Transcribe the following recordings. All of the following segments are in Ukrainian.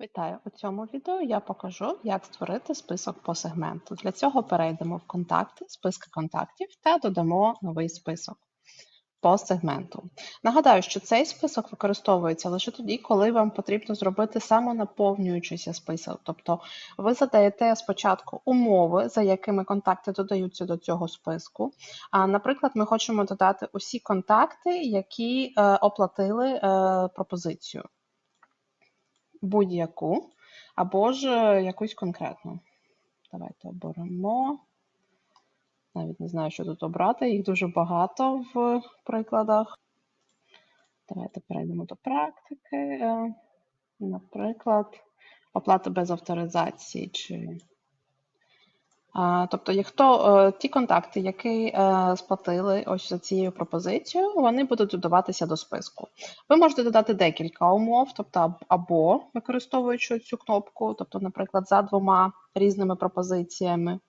Вітаю! У цьому відео я покажу, як створити список по сегменту. Для цього перейдемо в контакти, списки контактів та додамо новий список по сегменту. Нагадаю, що цей список використовується лише тоді, коли вам потрібно зробити самонаповнюючийся список. Тобто ви задаєте спочатку умови, за якими контакти додаються до цього списку. А, Наприклад, ми хочемо додати усі контакти, які е, оплатили е, пропозицію будь-яку або ж е, якусь конкретну. Давайте оберемо. Навіть не знаю, що тут обрати, їх дуже багато в прикладах. Давайте перейдемо до практики. Е, наприклад, оплата без авторизації чи Тобто, хто е, ті контакти, які е, сплатили ось за цією пропозицією, вони будуть додаватися до списку. Ви можете додати декілька умов, тобто або використовуючи цю кнопку, тобто, наприклад, за двома різними пропозиціями.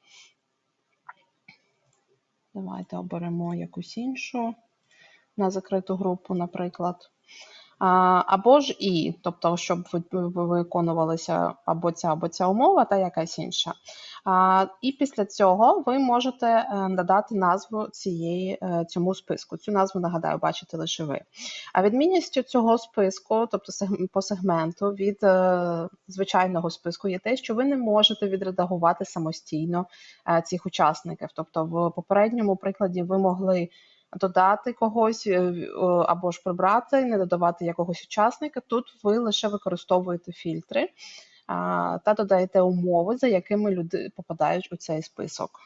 Давайте оберемо якусь іншу на закриту групу, наприклад. Або ж і, тобто, щоб виконувалася або ця, або ця умова, та якась інша. І після цього ви можете е, надати назву цієї, е, цьому списку. Цю назву, нагадаю, бачите лише ви. А відмінністю цього списку, тобто по сегменту від е, звичайного списку, є те, що ви не можете відредагувати самостійно цих учасників. Тобто, в попередньому прикладі ви могли додати когось або ж прибрати, не додавати якогось учасника. Тут ви лише використовуєте фільтри та додаєте умови, за якими люди попадають у цей список.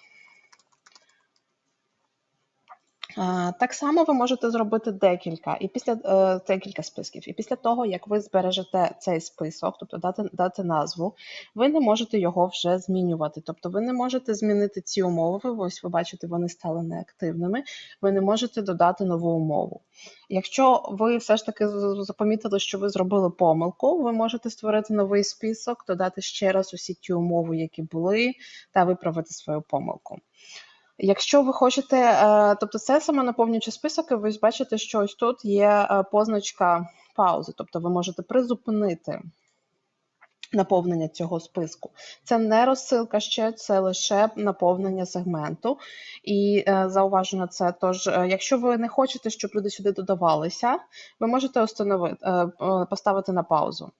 Так само ви можете зробити декілька і після е, декілька списків. І після того, як ви збережете цей список, тобто дати дати назву, ви не можете його вже змінювати. Тобто ви не можете змінити ці умови. Ось ви бачите, вони стали неактивними. Ви не можете додати нову умову. Якщо ви все ж таки запомітили, що ви зробили помилку, ви можете створити новий список, додати ще раз усі ті умови, які були, та виправити свою помилку. Якщо ви хочете, е, тобто це саме наповнюючи список, ви бачите, що ось тут є е, позначка паузи, тобто ви можете призупинити наповнення цього списку. Це не розсилка ще, це лише наповнення сегменту. І е, зауважу це. Тож, е, якщо ви не хочете, щоб люди сюди додавалися, ви можете е, поставити на паузу.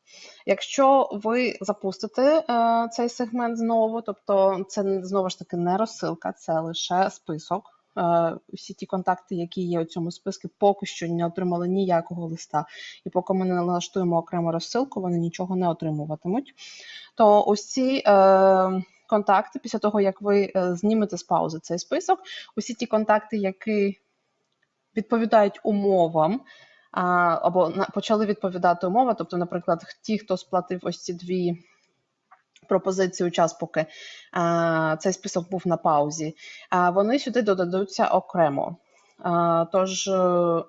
Якщо ви запустите е, цей сегмент знову, тобто це знову ж таки не розсилка, це лише список. Е, всі ті контакти, які є у цьому списку, поки що не отримали ніякого листа. І поки ми не налаштуємо окрему розсилку, вони нічого не отримуватимуть. То ось ці е, контакти, після того, як ви е, знімете з паузи цей список, усі ті контакти, які відповідають умовам. Або почали відповідати умови, тобто, наприклад, ті, хто сплатив ось ці дві пропозиції у час, поки а, цей список був на паузі, а вони сюди додадуться окремо. А, Тож е,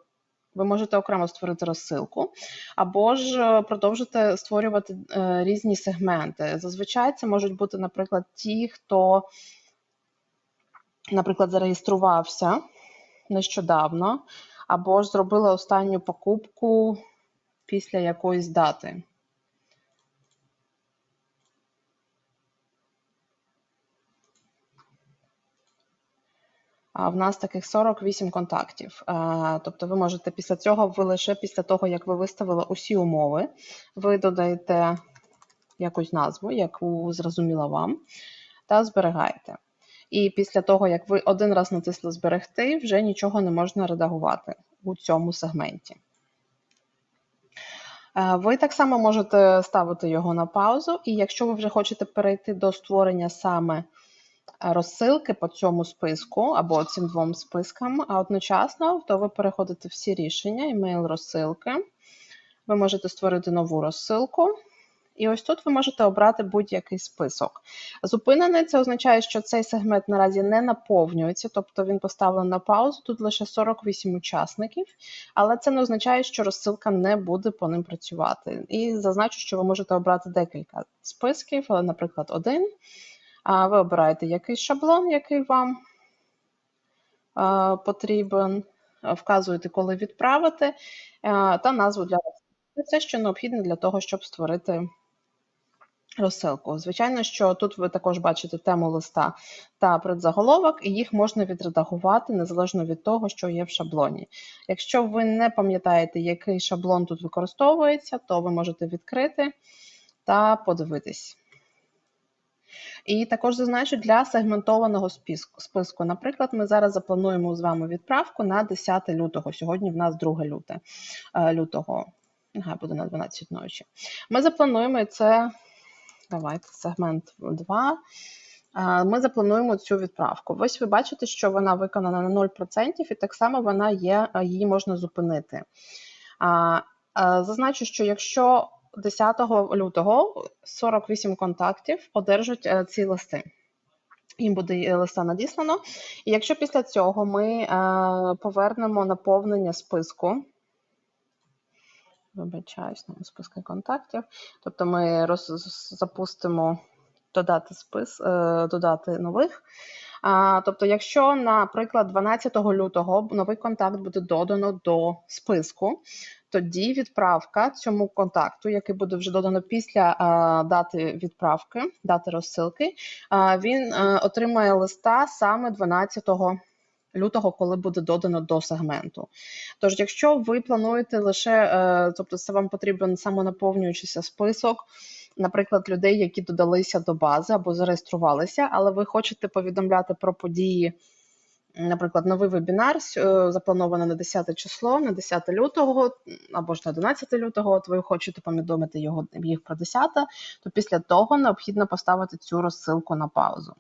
ви можете окремо створити розсилку, або ж е, продовжити створювати е, різні сегменти. Зазвичай це можуть бути, наприклад, ті, хто, наприклад, зареєструвався нещодавно, або ж зробили останню покупку після якоїсь дати. В нас таких 48 контактів. Тобто ви можете після цього, ви лише після того, як ви виставили усі умови, ви додаєте якусь назву, яку зрозуміла вам, та зберігаєте. І після того, як ви один раз натисли зберегти, вже нічого не можна редагувати у цьому сегменті. Ви так само можете ставити його на паузу, і якщо ви вже хочете перейти до створення саме розсилки по цьому списку або цим двом спискам, а одночасно, то ви переходите всі рішення, імейл розсилки. Ви можете створити нову розсилку. І ось тут ви можете обрати будь-який список. Зупинений це означає, що цей сегмент наразі не наповнюється, тобто він поставлений на паузу. Тут лише 48 учасників, але це не означає, що розсилка не буде по ним працювати. І зазначу, що ви можете обрати декілька списків, наприклад, один. Ви обираєте якийсь шаблон, який вам потрібен, вказуєте, коли відправити, та назву для вас. Це що необхідно для того, щоб створити розсилку. Звичайно, що тут ви також бачите тему листа та предзаголовок, і їх можна відредагувати незалежно від того, що є в шаблоні. Якщо ви не пам'ятаєте, який шаблон тут використовується, то ви можете відкрити та подивитись. І також зазначу для сегментованого списку. Наприклад, ми зараз заплануємо з вами відправку на 10 лютого. Сьогодні в нас 2 люте, е, лютого. Нехай буде на 12 ночі. Ми заплануємо це. Давайте сегмент 2. Е, Ми заплануємо цю відправку. Ось ви бачите, що вона виконана на 0%, і так само вона є, е, її можна зупинити. Зазначу, що якщо 10 лютого 48 контактів одержать е, ці листи. Їм буде е, листа надіслано. І якщо після цього ми е, повернемо наповнення списку, вибачаюсь, нам списки контактів, тобто ми роз, запустимо додати спис, додати нових. Тобто, якщо, наприклад, 12 лютого новий контакт буде додано до списку, тоді відправка цьому контакту, який буде вже додано після а, дати відправки, дати розсилки, а, він а, отримає листа саме 12 лютого, коли буде додано до сегменту. Тож, якщо ви плануєте лише, е, тобто це вам потрібен самонаповнюючийся список, наприклад, людей, які додалися до бази або зареєструвалися, але ви хочете повідомляти про події. Наприклад, новий вебінар е, заплановано на 10 число, на 10 лютого або ж на 11 лютого, от ви хочете повідомити його їх про 10, то після того необхідно поставити цю розсилку на паузу.